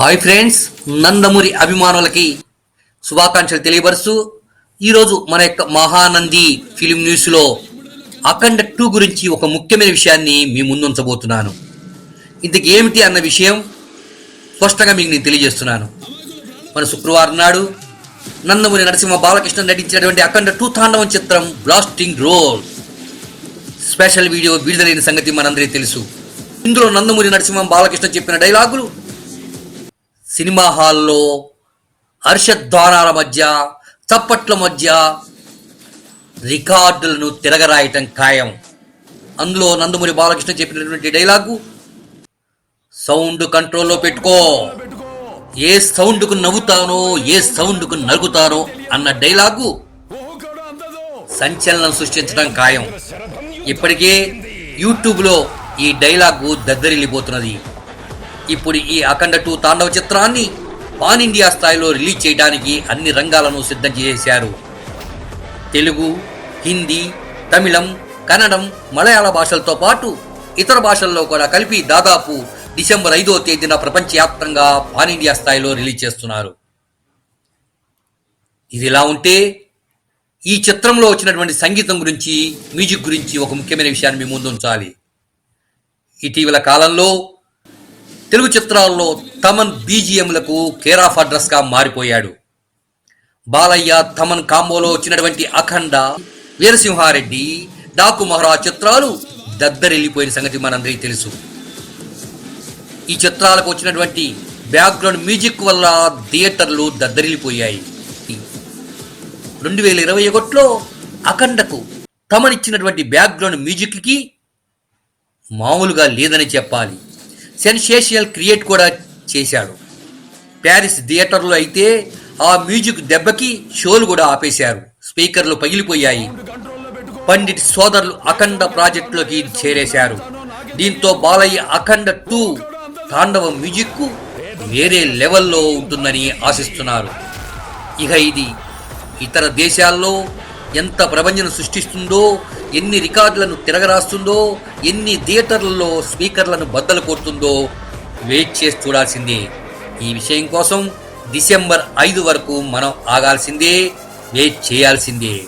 Hi friends Nandamuri అభిమానులకి శుభాకాంక్షలు తెలియపరుస్తూ ఈరోజు మన యొక్క మహానంది ఫిలిం న్యూస్లో అఖండ టూ గురించి ఒక ముఖ్యమైన విషయాన్ని మీ ముందుంచబోతున్నాను. ఇంతకు ఏమిటి అన్న విషయం స్పష్టంగా మీకు నేను తెలియజేస్తున్నాను. మన శుక్రవారం నాడు నందమూరి నరసింహ బాలకృష్ణ నటించినటువంటి అఖండ టూ తాండవం చిత్రం బ్లాస్టింగ్ రోల్ స్పెషల్ వీడియో విడుదలైన సంగతి మనందరికీ తెలుసు. ఇందులో నందమూరి నరసింహం బాలకృష్ణ చెప్పిన డైలాగులు సినిమా హాల్లో హర్షద్వారాల మధ్య చప్పట్ల మధ్య రికార్డులను తిరగరాయటం ఖాయం. అందులో నందమూరి బాలకృష్ణ చెప్పినటువంటి డైలాగు సౌండ్ కంట్రోల్లో పెట్టుకో. ఏ సౌండ్కు నవ్వుతానో ఏ సౌండ్కు నరుగుతానో అన్న డైలాగు సంచలనం సృష్టించడం ఖాయం. ఇప్పటికే యూట్యూబ్లో ఈ డైలాగు దద్దరిల్లిపోతున్నది. ఇప్పుడు ఈ అఖండ టూ తాండవ చిత్రాన్ని పాన్ ఇండియా స్థాయిలో రిలీజ్ చేయడానికి అన్ని రంగాలను సిద్ధం చేశారు. తెలుగు హిందీ తమిళం కన్నడం మలయాళ భాషలతో పాటు ఇతర భాషల్లో కూడా కలిపి దాదాపు డిసెంబర్ ఐదో తేదీన ప్రపంచవ్యాప్తంగా పాన్ ఇండియా స్థాయిలో రిలీజ్ చేస్తున్నారు. ఇదిలా ఉంటే ఈ చిత్రంలో వచ్చినటువంటి సంగీతం గురించి మ్యూజిక్ గురించి ఒక ముఖ్యమైన విషయాన్ని మీ ముందు ఉంచాలి ఇటీవల కాలంలో తెలుగు చిత్రాల్లో తమన్ బీజిఎంలకు కేర్ ఆఫ్ అడ్రస్గా మారిపోయాడు. బాలయ్య తమన్ కాంబోలో వచ్చినటువంటి అఖండ వీరసింహారెడ్డి డాకు మహారాజ్ చిత్రాలు దద్దరెళ్ళిపోయిన సంగతి మనందరికీ తెలుసు. ఈ చిత్రాలకు వచ్చినటువంటి బ్యాక్గ్రౌండ్ మ్యూజిక్ వల్ల థియేటర్లు దద్దరిల్లిపోయాయి. రెండు వేల ఇరవై ఒకటిలో అఖండకు తమనిచ్చినటువంటి బ్యాక్గ్రౌండ్ మ్యూజిక్కి మామూలుగా లేదని చెప్పాలి. సెన్సేషనల్ క్రియేట్ కూడా చేశాడు. ప్యారిస్ థియేటర్లో అయితే ఆ మ్యూజిక్ దెబ్బకి షోలు కూడా ఆపేశారు. స్పీకర్లు పగిలిపోయాయి. పండిట్ సోదరులు అఖండ ప్రాజెక్టులోకి చేరేశారు. దీంతో బాలయ్య అఖండ టూ తాండవ మ్యూజిక్ వేరే లెవెల్లో ఉంటుందని ఆశిస్తున్నారు. ఇక ఇది ఇతర దేశాల్లో ఎంత ప్రభంజనం సృష్టిస్తుందో ఎన్ని రికార్డులను తిరగరాస్తుందో ఎన్ని థియేటర్లలో స్పీకర్లను బద్దలు కొడుతుందో వెయిట్ చేసి చూడాల్సిందే. ఈ విషయం కోసం డిసెంబర్ ఐదు వరకు మనం ఆగాల్సిందే వెయిట్ చేయాల్సిందే.